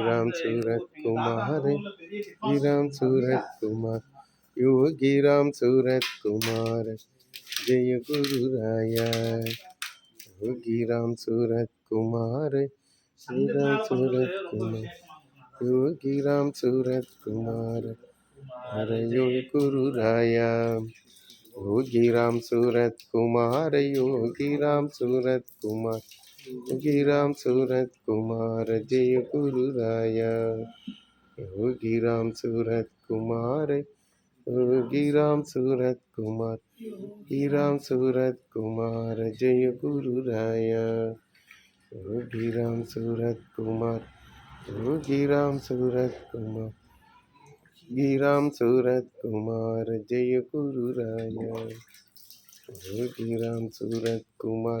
राम सूरत कुमार श्री राम सूरत कुमार योगी राम सूरत कुमार जय गुरु राया योगी राम सूरत कुमार श्री राम सूरत कुमार योगी राम सूरत कुमार हर योग गुरु राया योगी राम सूरत कुमार योगी राम सूरत कुमार योगी राम सूरत कुमार जय गुरु राया योगी राम सूरत कुमार योगी राम सूरत कुमार योगी राम सूरत कुमार जय गुरु राया योगी राम सूरत कुमार योगी राम सूरत कुमार, गिराम सूरत कुमार जय गुरु राया योगी राम सूरत कुमार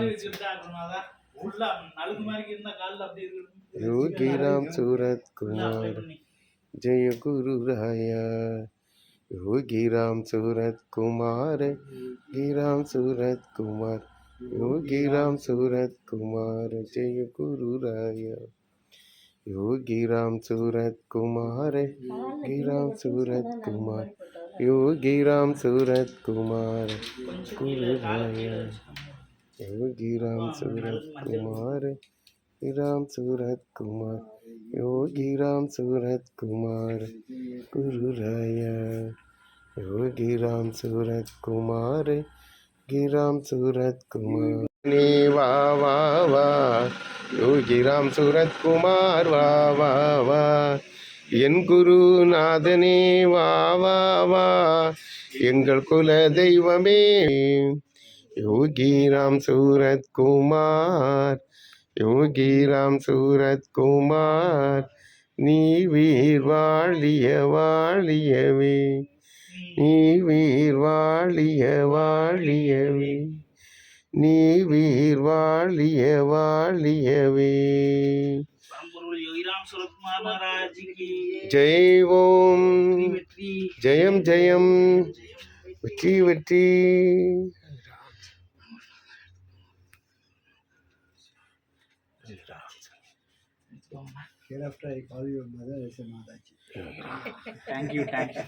மாதிரி வச்சிருந்தா அப்புறமாதான் ஃபுல்லா நலுங்கு மாதிரி இருந்தா கால்ல அப்படி இருக்கணும் योगी राम सूरत ஃபுல்லா apply कुमार பண்ணி जय गुरु राया योगी राम सूरत कुमार योगी राम सूरत कुमार योगी राम सूरत कुमार जय गुरु राया योगी राम सूरत कुमार योगी राम सूरत कुमार योगी राम सूरत कुमार गुरु राया யோகி ராம் சூரத்குமார் ராம் சூரத்குமார் யோகி ராம் சூரத்குமார் குருராயா. யோகி ராம் சூரத்குமார் கிராம் சூரத்குமார் நீ வா வா வா. யோகி ராம் சூரத்குமார் வா வா வா. என் குருநாதனே வா வா வா. எங்கள் குல தெய்வமே யோகி ராம் சூரத் குமார் யோகி ராம் சூரத் குமார் நீ வீர் வாழிய வாழியவே நீ வீர் வாழிய வாழியவே நீ வீர் வாழிய வாழியவே பரம்பொருள் யோகிராம் சுரத்குமார் மகாராஜிக்கு ஜெய் ஓம் வெற்றி ஜெயம் ஜெயம் வெற்றி வெற்றி Hereafter I call your mother as a Mataji. Thank you thank you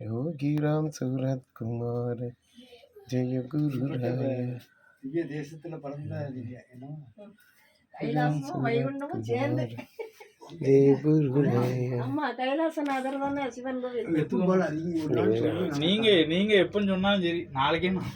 Yogi Ram Surat Kumar ஜெய குரு ராய திவ்ய தேசத்துல பிறந்த திவ்யா ஏன்னா கைலாசமும் வைகுண்டமும் சேர்ந்து ஜெய குரு ராய ஆமா கைலாசநாதர் தானே சிவன் கோவில் எத்து போல அதிகம் ஒரு நாள் சொல்லி நீங்க நீங்க எப்பன்னு சொன்னாலும் சரி நாளைக்கே நான்